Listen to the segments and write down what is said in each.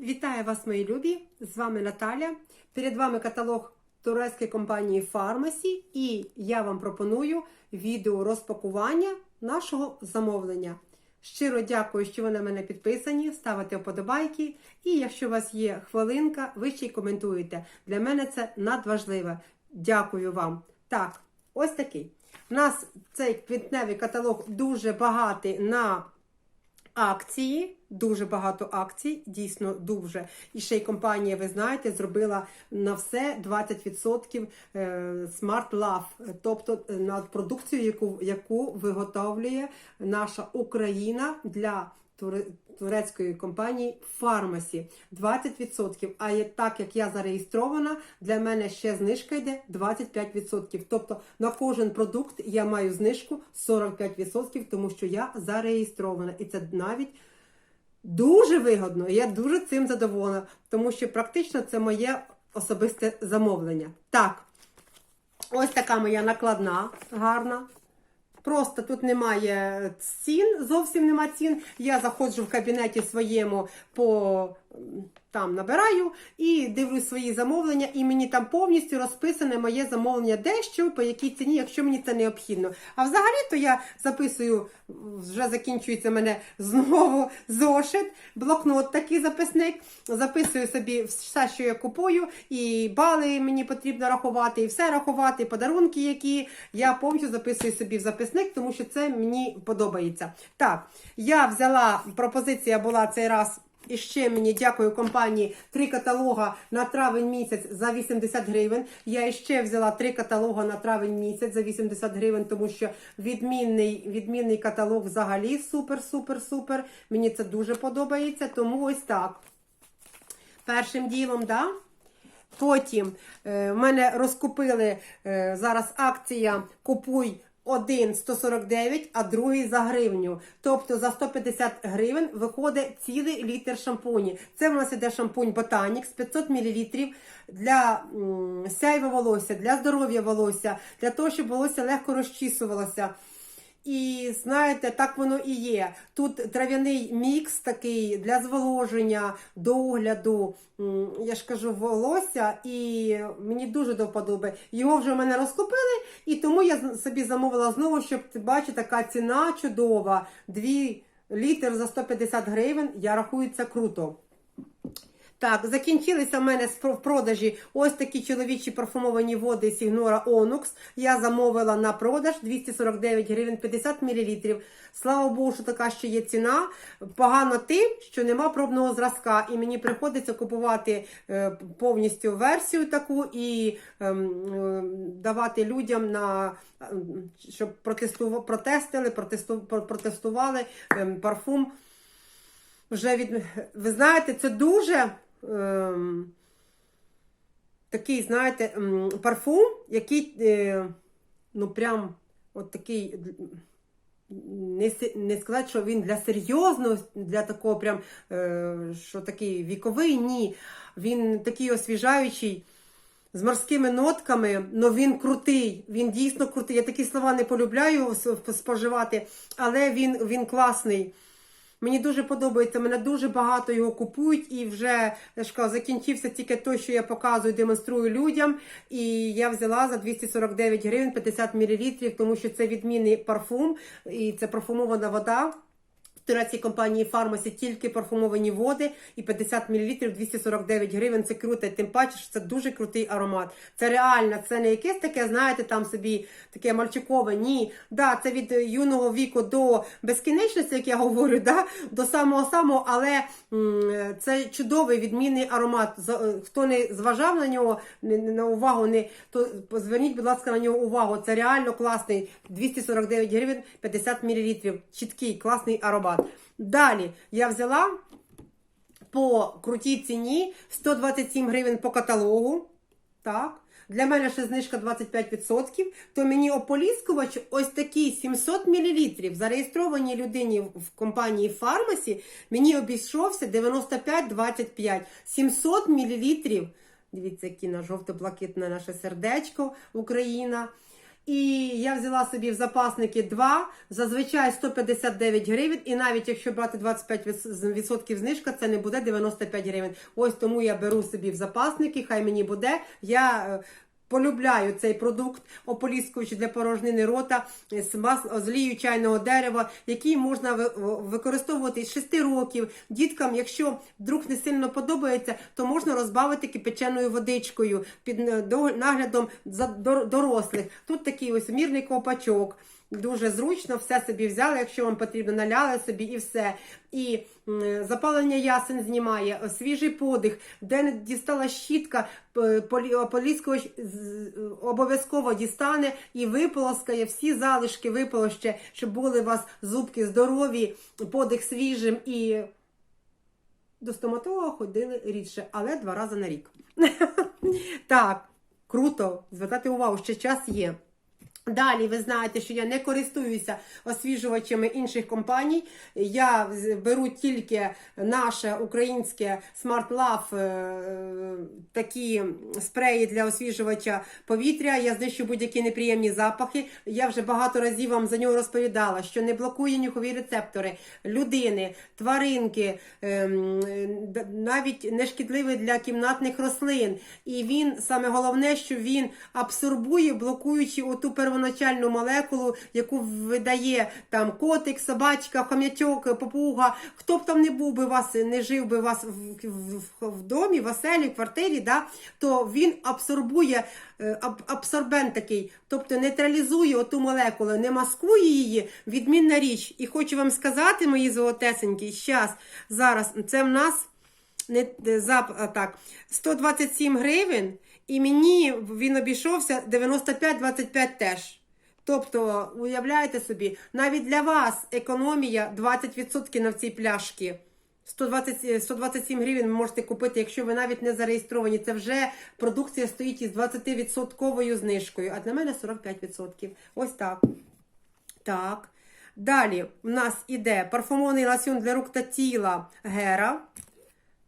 Вітаю вас, мої любі! З вами Наталя. Перед вами каталог турецької компанії Pharmacy і я вам пропоную відео розпакування нашого замовлення. Щиро дякую, що ви на мене підписані, ставите вподобайки. І якщо у вас є хвилинка, ви ще й коментуєте. Для мене це надважливе. Дякую вам. Так, ось такий. У нас цей квітневий каталог дуже багатий на акції, дуже багато акцій, дійсно дуже. І ще й компанія, ви знаєте, зробила на все 20% е, Smart Love, тобто е, на продукцію, яку, яку виготовлює наша Україна для туре- турецької компанії Pharmacy. 20%. А так як я зареєстрована, для мене ще знижка йде 25%. Тобто на кожен продукт я маю знижку 45%, тому що я зареєстрована. І це навіть дуже вигодно. Я дуже цим задоволена, тому що практично це моє особисте замовлення. Так, ось така моя накладна, гарна. Просто тут немає цін, зовсім нема цін. Я заходжу в кабінеті своєму по там набираю і дивлюсь свої замовлення, і мені там повністю розписане моє замовлення, де що, по якій ціні, якщо мені це необхідно. А взагалі-то я записую, вже закінчується мене знову зошит, блокнот такий записник. Записую собі все, що я купую, і бали мені потрібно рахувати, і все рахувати, і подарунки, які я повністю записую собі в записник, тому що це мені подобається. Так, я взяла, пропозиція була цей раз. І ще мені дякую компанії три каталога на травень місяць за 80 гривень. Я іще взяла три каталога на травень місяць за 80 гривень, тому що відмінний, відмінний каталог взагалі супер, супер, супер. Мені це дуже подобається. Тому ось так. Першим ділом, да? Потім е, в мене розкупили е, зараз акція Купуй один 149, а другий за гривню. Тобто за 150 гривень виходить цілий літр шампуні. Це в нас іде шампунь Ботанік з 500 мл для сяйва волосся, для здоров'я волосся, для того, щоб волосся легко розчісувалося. І знаєте, так воно і є. Тут трав'яний мікс такий для зволоження, догляду, я ж кажу, волосся, і мені дуже до вподоби. Його вже в мене розкупили, і тому я собі замовила знову, щоб бачите, така ціна чудова. 2 літр за 150 гривень. Я рахую це круто. Так, закінчилися в мене в продажі ось такі чоловічі парфумовані води Сігнора Онукс. Я замовила на продаж 249 гривень 50 мл. Слава Богу, що така ще є ціна. Погано тим, що нема пробного зразка, і мені приходиться купувати е, повністю версію таку і ем, е, давати людям на ем, щоб протестили, протестували ем, парфум вже від. Ви знаєте, це дуже такий, знаєте, ем, парфум, який, е, ну, прям от такий. Не, сказати, що він для серйозного, для такого прям, е, що такий віковий, ні. Він такий освіжаючий, з морськими нотками, але він крутий, він дійсно крутий. Я такі слова не полюбляю споживати, але він, він класний. Мені дуже подобається, мене дуже багато його купують, і вже я ж кажу, закінчився тільки той, що я показую, демонструю людям. І я взяла за 249 гривень 50 мл, тому що це відмінний парфум, і це парфумована вода. В турецькій компанії Фармасі тільки парфумовані води і 50 мл 249 гривень. Це круто, тим паче, що це дуже крутий аромат. Це реально, це не якесь таке, знаєте, там собі таке мальчикове. Ні, да, це від юного віку до безкінечності, як я говорю, да, до самого самого, але м, це чудовий відмінний аромат. Е, Хто не зважав на нього, на увагу, не то зверніть, будь ласка, на нього увагу. Це реально класний 249 гривень 50 мл. Чіткий, класний аромат. Далі я взяла по крутій ціні 127 гривень по каталогу. Так. Для мене ще знижка 25%, то мені ополіскувач ось такий 700 мл зареєстрованій людині в компанії Фармасі мені обійшовся 95,25. 700 мл. Дивіться, яке на жовто-блакитне наше сердечко Україна. І я взяла собі в запасники два, зазвичай 159 гривень, і навіть якщо брати 25% знижка, це не буде 95 гривень. Ось тому я беру собі в запасники, хай мені буде. Я е, полюбляю цей продукт, ополіскуючи для порожнини рота з олією чайного дерева, який можна ви- використовувати з 6 років. Діткам, якщо вдруг не сильно подобається, то можна розбавити кипяченою водичкою під е, до- наглядом дорослих. Тут такий ось мірний ковпачок. Дуже зручно, все собі взяли, якщо вам потрібно, наляли собі і все. І запалення ясен знімає, свіжий подих, де дістала щітка, п- полі- ополіскувач з- обов'язково дістане і виполоскає всі залишки, виполоще, щоб були у вас зубки здорові, подих свіжим і до стоматолога ходили рідше, але два рази на рік. Так, круто, звертати увагу, ще час є. Далі ви знаєте, що я не користуюся освіжувачами інших компаній. Я беру тільки наше українське Smart Love, е, такі спреї для освіжувача повітря. Я знищу будь-які неприємні запахи. Я вже багато разів вам за нього розповідала, що не блокує нюхові рецептори людини, тваринки, ем, навіть не шкідливий для кімнатних рослин. І він саме головне, що він абсорбує, блокуючи оту первоначальну молекулу, яку видає там котик, собачка, хом'ячок, попуга. Хто б там не був би вас, не жив би вас в, в, в, в домі, в оселі, в квартирі, да, то він абсорбує е, аб- абсорбент такий, тобто нейтралізує оту молекулу, не маскує її, відмінна річ. І хочу вам сказати, мої золотесенькі, щас, зараз, це в нас не е, зап, а так, 127 гривень, і мені він обійшовся 95-25 теж. Тобто, уявляєте собі, навіть для вас економія 20% на цій пляшки. 120, е, 127 гривень ви можете купити, якщо ви навіть не зареєстровані. Це вже продукція стоїть із 20% знижкою, а для мене 45%. Ось так. Так. Далі в нас іде парфумований лосьон для рук та тіла Гера.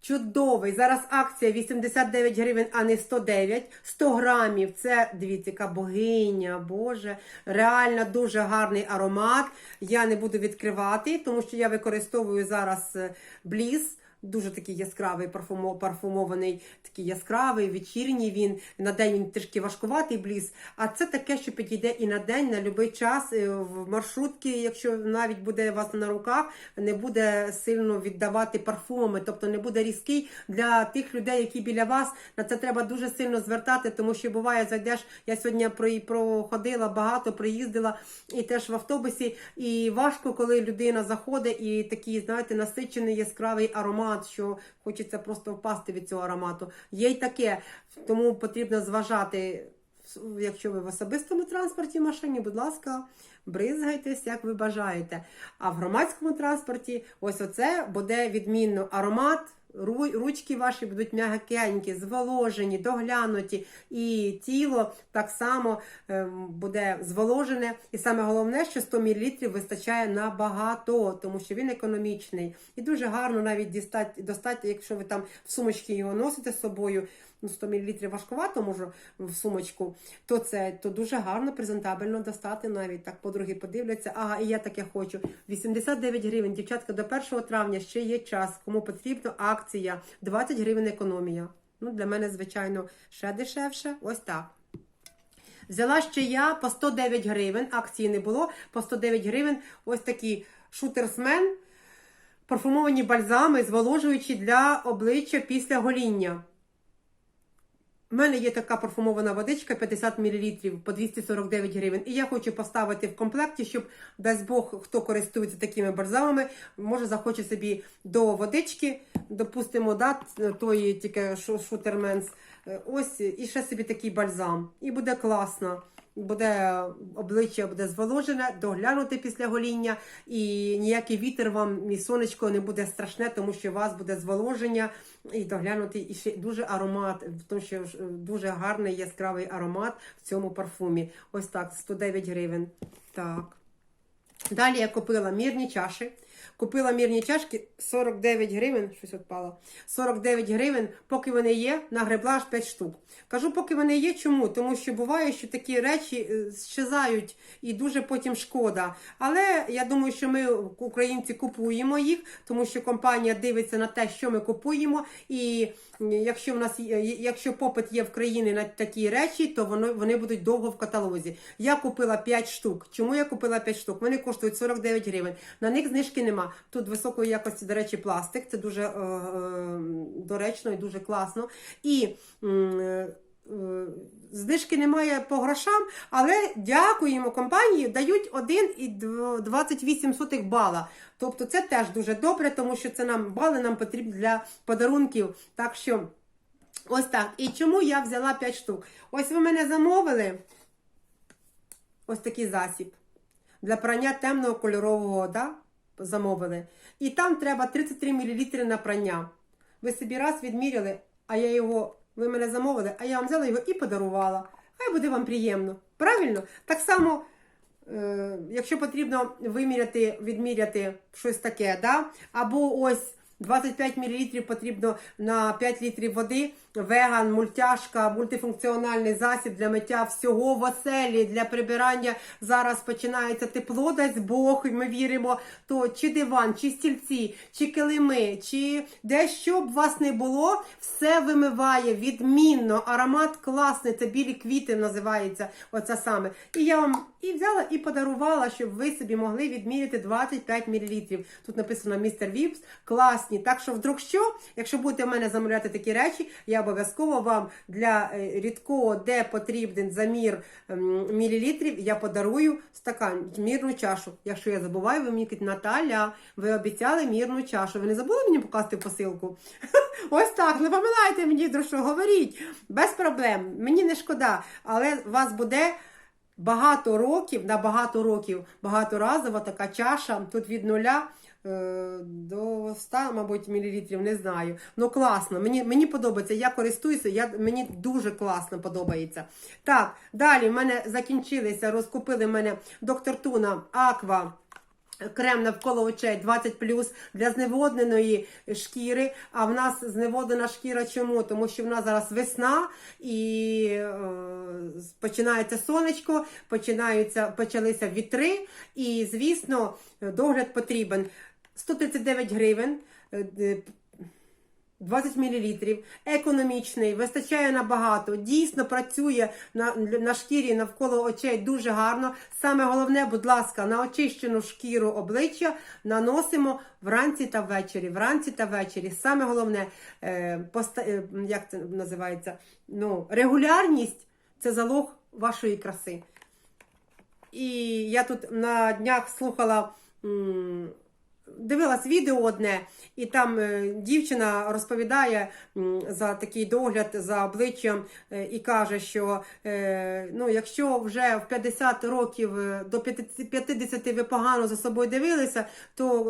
Чудовий. Зараз акція 89 гривень, а не 109. 100 грамів. Це, дивіться, яка богиня, Боже. Реально дуже гарний аромат. Я не буду відкривати, тому що я використовую зараз е, Бліс. Дуже такий яскравий, парфумо- парфумований, такий яскравий, вечірній він. На день він трішки важкуватий бліс. А це таке, що підійде і на день, на будь-який час. е, В маршрутці, якщо навіть буде вас на руках, не буде сильно віддавати парфумами, тобто не буде різкий для тих людей, які біля вас. На це треба дуже сильно звертати, тому що буває, зайдеш. Я сьогодні про- проходила багато, приїздила і теж в автобусі. І важко, коли людина заходить і такий, знаєте, насичений яскравий аромат, що хочеться просто впасти від цього аромату. Є й таке, тому потрібно зважати. Якщо ви в особистому транспорті машині, будь ласка, бризгайтесь, як ви бажаєте. А в громадському транспорті ось оце буде відмінно аромат. Ручки ваші будуть м'якенькі, зволожені, доглянуті, і тіло так само ем, буде зволожене. І саме головне, що 100 мл вистачає набагато, тому що він економічний. І дуже гарно навіть дістати, достати, якщо ви там в сумочці його носите з собою. Ну, 100 мл важкувато може в сумочку, то це то дуже гарно, презентабельно достати навіть. Так подруги подивляться. Ага, і я таке хочу. 89 гривень. Дівчатка, до 1 травня ще є час. Кому потрібно, акція. 20 гривень економія. Ну, для мене, звичайно, ще дешевше. Ось так. Взяла ще я по 109 гривень, акції не було, по 109 гривень ось такі шутерсмен, парфумовані бальзами, зволожуючі для обличчя після гоління. У мене є така парфумована водичка 50 мл по 249 гривень. І я хочу поставити в комплекті, щоб, дасть Бог, хто користується такими бальзамами, може захоче собі до водички, допустимо, да, тої тільки шу- шутерменс. Е, Ось і ще собі такий бальзам. І буде класно. Буде обличчя буде зволожене, доглянути після гоління, і ніякий вітер вам і сонечко не буде страшне, тому що у вас буде зволоження і доглянути і ще дуже аромат, тому що дуже гарний яскравий аромат в цьому парфумі. Ось так, 109 гривень. Так. Далі я купила мірні чаші. Купила мірні чашки 49 гривень, щось відпало. 49 гривень, поки вони є, нагребла аж 5 штук. Кажу, поки вони є, чому? Тому що буває, що такі речі е, щезають і дуже потім шкода. Але я думаю, що ми, українці, купуємо їх, тому що компанія дивиться на те, що ми купуємо. І якщо в нас якщо попит є в країні на такі речі, то воно вони будуть довго в каталозі. Я купила 5 штук. Чому я купила 5 штук? Вони коштують 49 гривень. На них знижки нема. Тут високої якості, до речі, пластик. Це дуже е, е, доречно і дуже класно. І е, Знижки немає по грошам, але дякуємо компанії, дають 1,28 бала. Тобто це теж дуже добре, тому що це нам бали нам потрібні для подарунків. Так що ось так. І чому я взяла 5 штук? Ось ви мене замовили. Ось такий засіб для прання темного кольорового да, замовили. І там треба 33 мл на прання. Ви собі раз відміряли, а я його, ви мене замовили, а я вам взяла його і подарувала. Хай буде вам приємно. Правильно? Так само, е, якщо потрібно виміряти, відміряти щось таке, да? або ось 25 мл потрібно на 5 літрів води. Веган, мультяшка, мультифункціональний засіб для миття всього в оселі, для прибирання. Зараз починається тепло, дасть Бог, і ми віримо. То чи диван, чи стільці, чи килими, чи де що б вас не було, все вимиває відмінно. Аромат класний, це білі квіти називається. Оце саме. І я вам і взяла і подарувала, щоб ви собі могли відміряти 25 мл. Тут написано містер Віпс. Класні. Так що, вдруг що, якщо будете в мене замовляти такі речі, я обов'язково вам для е, рідкого, де потрібен замір ем, мілілітрів, я подарую стакан, мірну чашу. Якщо я забуваю, ви мені кажете, Наталя, ви обіцяли мірну чашу. Ви не забули мені покласти посилку? Ось так, не помилайте мені, що говоріть. Без проблем. Мені не шкода, але вас буде. Багато років, на багато років, багаторазова така чаша, тут від нуля до 100, мабуть, мілілітрів, не знаю. Ну класно, мені, мені подобається, я користуюся, я, мені дуже класно подобається. Так, далі в мене закінчилися, розкупили мене доктор Туна Аква. Крем навколо очей 20 для зневодненої шкіри. А в нас зневоднена шкіра чому? Тому що в нас зараз весна і е, починається сонечко, починаються, почалися вітри, і, звісно, догляд потрібен. 139 гривень. е, е, 20 мл, економічний, вистачає набагато, дійсно працює на, на шкірі навколо очей дуже гарно. Саме головне, будь ласка, на очищену шкіру обличчя наносимо вранці та ввечері. Вранці та ввечері. Саме головне, е, поста, е, як це називається? Ну, регулярність це залог вашої краси. І я тут на днях слухала. Дивилась відео одне, і там е, дівчина розповідає за такий догляд за обличчям е, і каже, що е, ну, якщо вже в 50 років до 50 50 ви погано за собою дивилися, то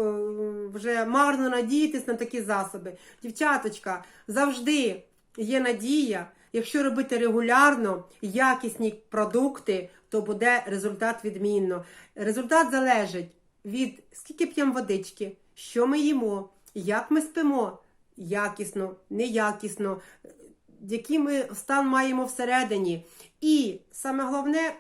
вже марно надіятись на такі засоби. Дівчаточка, завжди є надія. Якщо робити регулярно якісні продукти, то буде результат відмінно. Результат залежить від скільки п'ємо водички, що ми їмо, як ми спимо, якісно, неякісно, який ми стан маємо всередині. І саме головне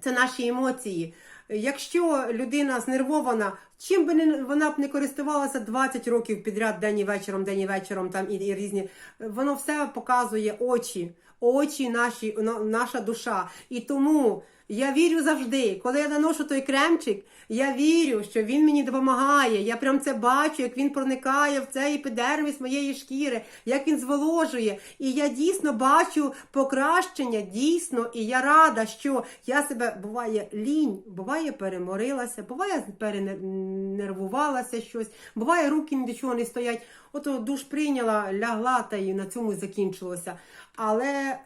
це наші емоції. Якщо людина знервована, чим би не вона б не користувалася 20 років підряд, день і вечором, день і вечором, там і, і різні, воно все показує очі, очі наші, наша душа. І тому я вірю завжди, коли я наношу той кремчик, я вірю, що він мені допомагає. Я прям це бачу, як він проникає в цей епідерміс моєї шкіри, як він зволожує. І я дійсно бачу покращення, дійсно, і я рада, що я себе буває лінь, буває переморилася, буває перенервувалася щось, буває руки ні до чого не стоять. Ото душ прийняла, лягла та і на цьому закінчилося. Але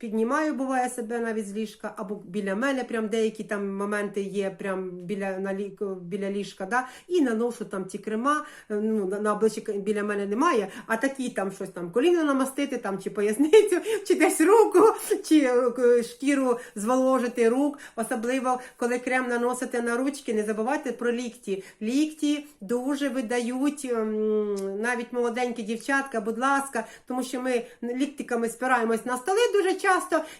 піднімаю, буває себе навіть з ліжка, або біля мене прям деякі там моменти є, прям біля, на лі, біля ліжка, да? і наношу там ті крема, е, ну, на, обличчі біля мене немає, а такі там щось там коліно намастити, там, чи поясницю, чи десь руку, чи е, шкіру зволожити рук, особливо коли крем наносите на ручки, не забувайте про лікті. Лікті дуже видають ем, навіть молоденькі дівчатка, будь ласка, тому що ми ліктиками спираємось на столи дуже часто,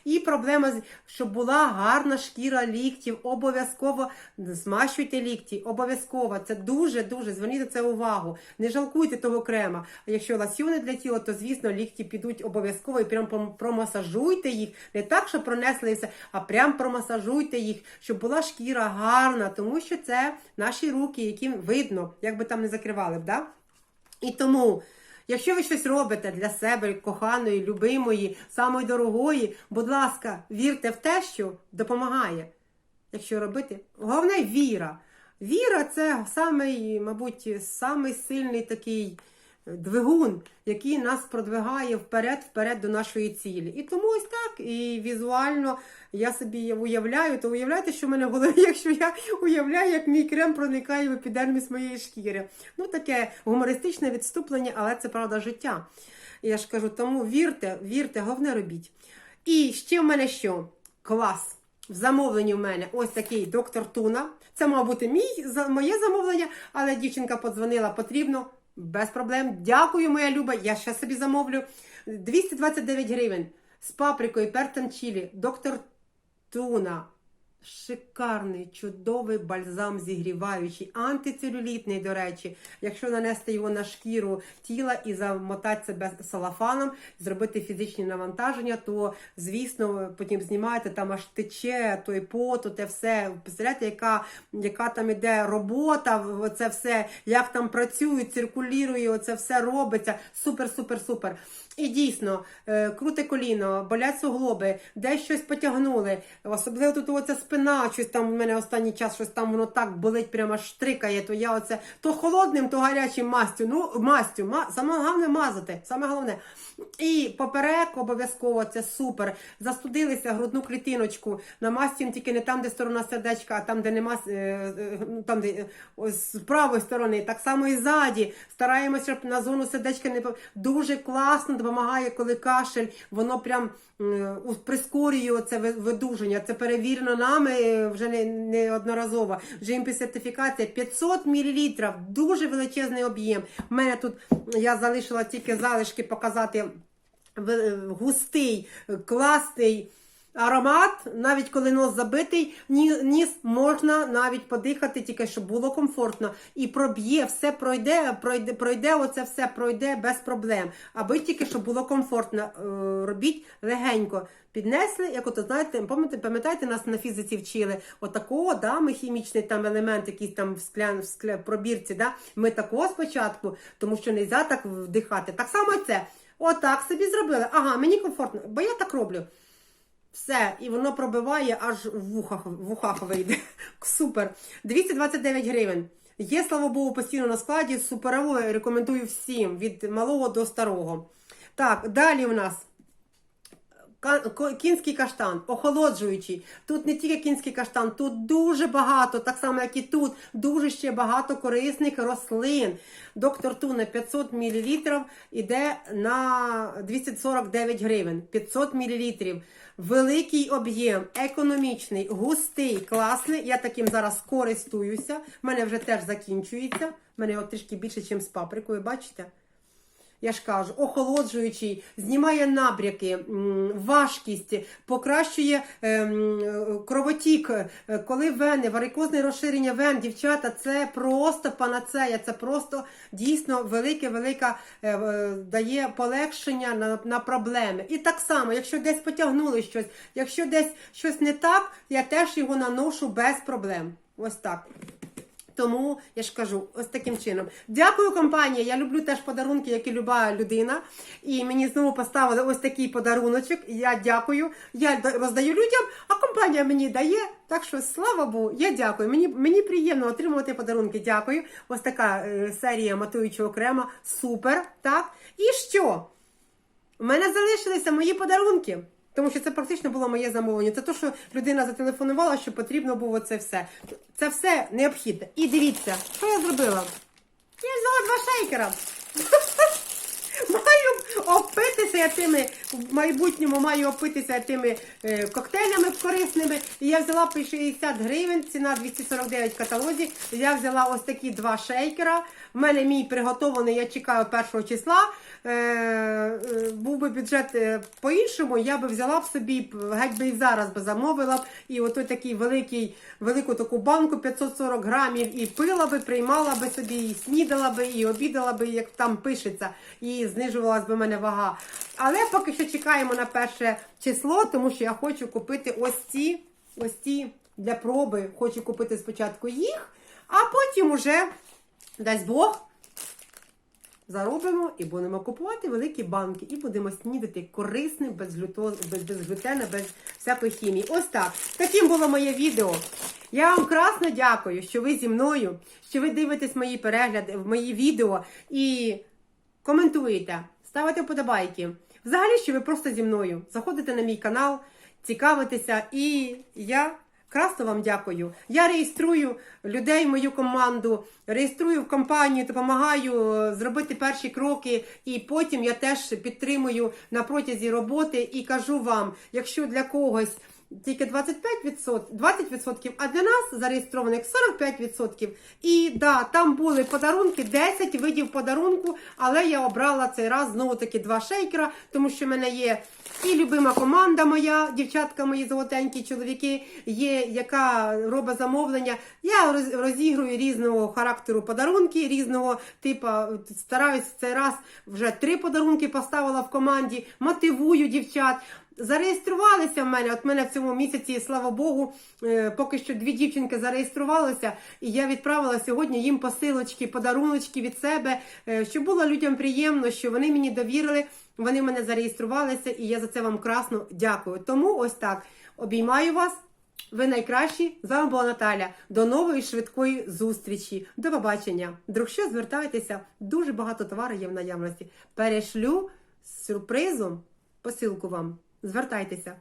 і проблема, щоб була гарна шкіра ліктів. Обов'язково змащуйте лікті, обов'язково. Це дуже-дуже зверніть на це увагу. Не жалкуйте того крема. А якщо ласьони для тіла, то звісно лікті підуть обов'язково і прям промасажуйте їх. Не так, що пронесли все, а прям промасажуйте їх, щоб була шкіра гарна, тому що це наші руки, яким видно, як би там не закривали б. Да? І тому, якщо ви щось робите для себе, коханої, любимої, самої дорогої, будь ласка, вірте в те, що допомагає. Якщо робити, головне віра. Віра це самий, мабуть, самий сильний такий двигун, який нас продвигає вперед, вперед до нашої цілі. І тому ось так. І візуально я собі уявляю, то уявляєте, що в мене в голові, якщо я уявляю, як мій крем проникає в епідерміс моєї шкіри. Ну, таке гумористичне відступлення, але це правда життя. Я ж кажу, тому вірте, вірте, головне робіть. І ще в мене що? Клас. В замовленні в мене ось такий доктор Туна. Це мав бути мій, моє замовлення, але дівчинка подзвонила, потрібно. Без проблем. Дякую, моя люба. Я ще собі замовлю. 229 гривень з паприкою, пертом чилі. Доктор Туна. Шикарний, чудовий бальзам зігріваючий, антицелюлітний, до речі. Якщо нанести його на шкіру тіла і замотати себе салафаном, зробити фізичні навантаження, то звісно потім знімаєте, там аж тече той пот, те все. Представляєте, яка, яка там іде робота, це все, як там працюють, циркулює, оце все робиться. Супер, супер, супер. І дійсно, е, круте коліно, болять суглоби, десь щось потягнули. Особливо тут оця спина, щось там у мене останній час, щось там воно так болить, прямо штрикає. То я оце то холодним, то гарячим мастю. Ну, мастю, ма, саме головне мазати. Саме головне. І поперек обов'язково це супер. Застудилися грудну клітиночку. Намастюємо тільки не там, де сторона сердечка, а там, де нема е, е, там, де з правої сторони. Так само і ззаді. Стараємося, щоб на зону сердечка не дуже класно допомагає, коли кашель, воно прям прискорює це видуження. Це перевірено нами е, вже не, вже GMP сертифікація 500 мл, дуже величезний об'єм. У мене тут я залишила тільки залишки показати в- густий, класний. Аромат, навіть коли нос забитий, ні- ніс можна навіть подихати, тільки щоб було комфортно. І проб'є, все пройде, пройде, пройде, оце все пройде без проблем. Аби тільки щоб було комфортно. Е, робіть легенько. Піднесли, як ото знаєте, пам'ятаєте, нас на фізиці вчили, отакого, да, ми хімічний там елемент, якийсь там в склян, в скля, пробірці, да, ми такого спочатку, тому що не можна так вдихати. Так само це. Отак собі зробили. Ага, мені комфортно, бо я так роблю. Все, і воно пробиває аж в вухах, в ухах вийде. Супер. 229 гривень. Є, слава Богу, постійно на складі. Суперово рекомендую всім, від малого до старого. Так, далі у нас. Кінський каштан, охолоджуючий. Тут не тільки кінський каштан, тут дуже багато, так само як і тут, дуже ще багато корисних рослин. Доктор Туна 500 мл іде на 249 гривень. 500 мл. Великий об'єм, економічний, густий, класний. Я таким зараз користуюся. У мене вже теж закінчується. У мене от трішки більше, ніж з паприкою, бачите? Я ж кажу, охолоджуючий, знімає набряки, важкість, покращує ем, кровотік, Е, коли вени, варикозне розширення вен, дівчата, це просто панацея, це просто дійсно велике, велика е, е, дає полегшення на, на проблеми. І так само, якщо десь потягнули щось, якщо десь щось не так, я теж його наношу без проблем. Ось так. Тому я ж кажу, ось таким чином. Дякую, компанія. Я люблю теж подарунки, як і люба людина. І мені знову поставили ось такий подаруночок. Я дякую. Я роздаю людям, а компанія мені дає. Так що слава Богу, я дякую. Мені, мені приємно отримувати подарунки. Дякую. Ось така е, серія матуючого крема. Супер. Так. І що? У мене залишилися мої подарунки. Тому що це практично було моє замовлення. Це те, що людина зателефонувала, що потрібно було це все. Це все необхідне. І дивіться, що я зробила? Я взяла два шейкера. Маю опитися тими, в майбутньому маю опитися тими е, коктейлями корисними. І я взяла по 60 гривень, ціна 249 в каталозі. Я взяла ось такі два шейкера. В мене мій приготований, я чекаю першого числа. Е, е, був би бюджет е, по-іншому, я би взяла б собі, геть би і зараз би замовила б. І отой такий великий, велику таку банку 540 грамів і пила би, приймала би собі, і снідала би, і обідала би, як там пишеться, і знижувалась би в мене вага. Але поки що чекаємо на перше число, тому що я хочу купити ось ці, ось ці для проби. Хочу купити спочатку їх, а потім уже, дасть Бог, заробимо і будемо купувати великі банки, і будемо снідати корисним, без, глюто, без, без глютена, без всякої хімії. Ось так. Таким було моє відео. Я вам красно дякую, що ви зі мною, що ви дивитесь мої перегляди, мої відео і коментуєте, ставите вподобайки. Взагалі, що ви просто зі мною заходите на мій канал, цікавитеся, і я красно вам дякую. Я реєструю людей мою команду, реєструю в компанію, допомагаю е, зробити перші кроки, і потім я теж підтримую на протязі роботи і кажу вам, якщо для когось. Тільки 25%, 20%, а для нас зареєстрованих 45%. І да, там були подарунки, 10 видів подарунку, але я обрала цей раз знову таки два шейкера, тому що в мене є і любима команда моя, дівчатка мої золотенькі чоловіки, є, яка робить замовлення. Я роз- розігрую різного характеру подарунки, різного типу. Стараюсь цей раз вже три подарунки поставила в команді, мотивую дівчат. Зареєструвалися в мене. От мене в цьому місяці, слава Богу, е, поки що дві дівчинки зареєструвалися, і я відправила сьогодні їм посилочки, подаруночки від себе, е, щоб було людям приємно, що вони мені довірили, вони в мене зареєструвалися, і я за це вам красно дякую. Тому ось так обіймаю вас. Ви найкращі. З вами була Наталя. До нової швидкої зустрічі. До побачення. Друг, що звертайтеся, дуже багато товару є в наявності. Перешлю з сюрпризом посилку вам. Звертайтеся.